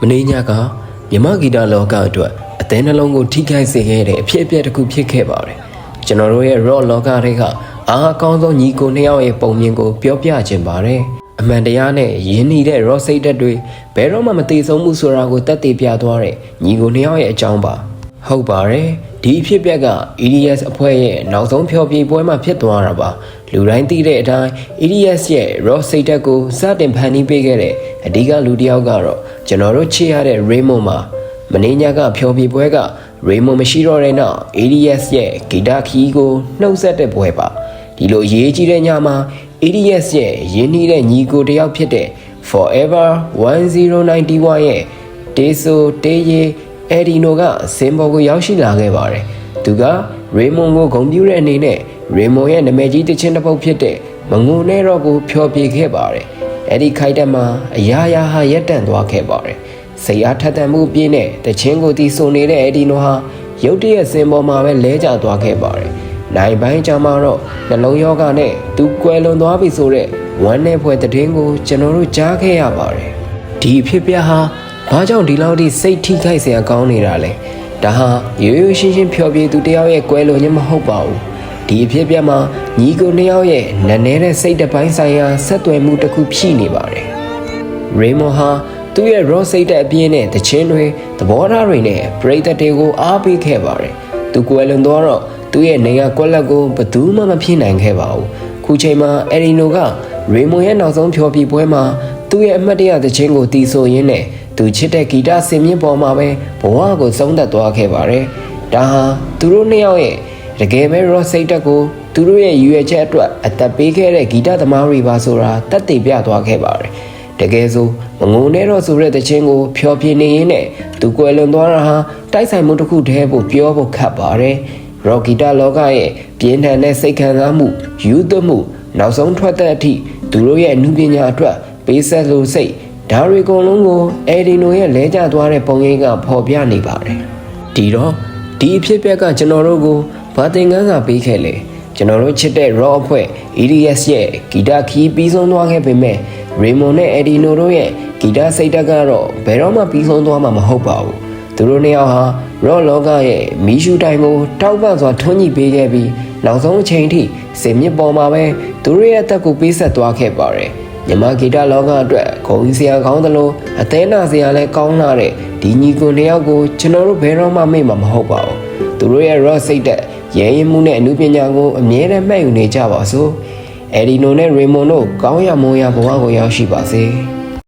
မင်းညကမြမဂီတလောကအတွက်အသေးနှလုံးကိုထိခိုက်စေခဲ့တဲ့အဖြစ်အပျက်တစ်ခုဖြစ်ခဲ့ပါတယ်ကျွန်တော်တို့ရဲ့ raw လောကတွေကအားအကောင်းဆုံးညီကိုနှစ်ယောက်ရဲ့ပုံမြင်ကိုပြောပြခြင်းပါတယ်အမှန်တရားနဲ့ယဉ်နေတဲ့ raw စိတ်ဓာတ်တွေဘယ်တော့မှမသေးဆုံးမှုဆိုတာကိုတက်တည်ပြသွားတဲ့ညီကိုနှစ်ယောက်ရဲ့အကြောင်းပါ ဟုတ်ပါတယ်ဒီအဖြစ်အပျက်က EDS အဖွဲ့ရဲ့နောက်ဆုံးဖျော်ဖြေပွဲမှာဖြစ်သွားတာပါလူတိုင်းသိတဲ့အတိုင်း EDS ရဲ့ raw စိတ်ဓာတ်ကိုစတင်ဖန်တီးပေးခဲ့တဲ့အဓိကလူတစ်ယောက်ကတော့ကျွန်တော်တို့ချစ်ရတဲ့ Raymond ပါမင်းညကဖျော်ဖြေပွဲက Raymond မရှိတော့တဲ့နောက် EDS ရဲ့ဂီတခီးကိုနှုတ်ဆက်တဲ့ပွဲပါဒီလိုရေးကြီးတဲ့ညမှာ EDS ရဲ့ရင်းနှီးတဲ့ညီကိုတစ်ယောက်ဖြစ်တဲ့ Forever 1091ရဲ့တေဆိုတေးရီ အဒီနိုကစင်ဘော်ကိုရောက်ရှိလာခဲ့ပါတယ်။သူကရေမွန်ကိုဂုဏ်ပြုတဲ့အနေနဲ့ရေမွန်ရဲ့နာမည်ကြီးတခြင်းတစ်ပုတ်ဖြစ်တဲ့မငုံနဲ့တော့ကိုဖျော်ပြခဲ့ပါတယ်။အဲ့ဒီခိုက်တက်မှာအရာရာဟာရက်တန့်သွားခဲ့ပါတယ်။စိတ်အားထက်သန်မှုပြင်းတဲ့တခြင်းကိုတီးဆိုနေတဲ့အဒီနိုဟာရုတ်တရက်စင်ပေါ်မှာပဲလဲကျသွားခဲ့ပါတယ်။နိုင်ပိုင်းကြမှာတော့နှလုံးယောဂနဲ့သူကွယ်လွန်သွားပြီဆိုတဲ့ဝမ်းနဲ့ဖွဲ့တဲ့င်းကိုကျွန်တော်တို့ကြားခဲ့ရပါတယ်။ဒီအဖြစ်ပြဟာ ဘာကြောင့်ဒီလောက်ထိစိတ်ထိခိုက်စရာကောင်းနေတာလဲဒါဟာရိုးရိုးရှင်းရှင်းဖြောပြသူတယောက်ရဲ့ကွဲလို့ညမဟုတ်ပါဘူးဒီအဖြစ်ပြမှာညီကိုနှစ်ယောက်ရဲ့နည်းနည်းတဲ့စိတ်တစ်ပိုင်းဆိုင်ရာဆက်သွယ်မှုတစ်ခုဖြစ်နေပါတယ်ရေမွန်ဟာသူ့ရဲ့ raw စိတ်တဲ့အပြင်းနဲ့တခြင်းတွေသဘောထားတွေနဲ့ပရိသတ်တွေကိုအားပေးခဲ့ပါတယ်သူကွယ်လွန်သွားတော့သူ့ရဲ့နေရာကွက်လက်ကိုဘယ်သူမှမဖြစ်နိုင်ခဲ့ပါဘူးခုချိန်မှာအရီနိုကရေမွန်ရဲ့နောက်ဆုံးဖြောပြပွဲမှာသူ့ရဲ့အမှတ်တရသခြင်းကိုတီးဆိုရင်းနဲ့ သူချစ်တဲ့ဂီတစင်မြင့်ပေါ်မှာပဲဘဝကိုဆုံးသက်သွားခဲ့ပါတယ်။ဒါဟာသူတို့နှစ်ယောက်ရဲ့တကယ်ပဲ raw စိတ်တက်ကိုသူတို့ရဲ့ရည်ရွယ်ချက်အတွက်အသက်ပေးခဲ့တဲ့ဂီတသမားတွေပါဆိုတာတက်တည်ပြသွားခဲ့ပါတယ်။တကယ်ဆိုမငုံနဲ့တော့ဆိုတဲ့တခြင်းကိုဖျော်ပြနေရင်းနဲ့သူကွယ်လွန်သွားတာဟာတိုက်ဆိုင်မှုတစ်ခုတည်းဖို့ပြောဖို့ခက်ပါတယ်။ raw ဂီတလောကရဲ့ပြင်းထန်တဲ့စိတ်ခံစားမှုယူသွမှု နောက်ဆုံးထွက်တဲ့အထိသူတို့ရဲ့အမှုပညာအတွက်ပေးဆက်လို့စိတ် ဒါတွေအကုန်လုံးကိုအဲဒီနိုရဲ့လဲကျသွားတဲ့ပုံရိပ်ကဖော်ပြနေပါတယ်။ဒီတော့ဒီအဖြစ်အပျက်ကကျွန်တော်တို့ကိုဘာသင်ခန်းစာပေးခဲ့လဲကျွန်တော်တို့ချစ်တဲ့ raw အဖွဲ့ EDS ရဲ့ဂီတခီးပြီးဆုံးသွားခဲ့ပေမဲ့ Raymond နဲ့ Eddie No တို့ရဲ့ဂီတစိတ်တက်ကတော့ဘယ်တော့မှပြီးဆုံးသွားမှာမဟုတ်ပါဘူး။သူတို့နှစ်ယောက်ဟာ raw လောကရဲ့မီးရှူတိုင်ကိုတောက်ပစွာထွန်းညှိပေးခဲ့ပြီးနောက်ဆုံးအချိန်ထိစင်မြစ်ပေါ်မှာပဲသူတို့ရဲ့အသက်ကိုပေးဆက်သွားခဲ့ပါတယ်။ မြမဂီတလောကအတွက်ဂုံစရာကောင်းသလိုအသေးနာစရာလည်းကောင်းလာတဲ့ဒီညီကိုနှစ်ယောက်ကိုကျွန်တော်တို့ဘယ်တော့မှမေ့မှာမဟုတ်ပါဘူးသူတို့ရဲ့ raw စိတ်သက်ရဲရင်မှုနဲ့အမှုပညာကိုအမြဲတမ်းမှတ်ယူနေကြပါစို့အဲဒီနိုနဲ့ရေမွန်တို့ကောင်းရမွန်ရဘဝကိုရောက်ရှိပါစေ။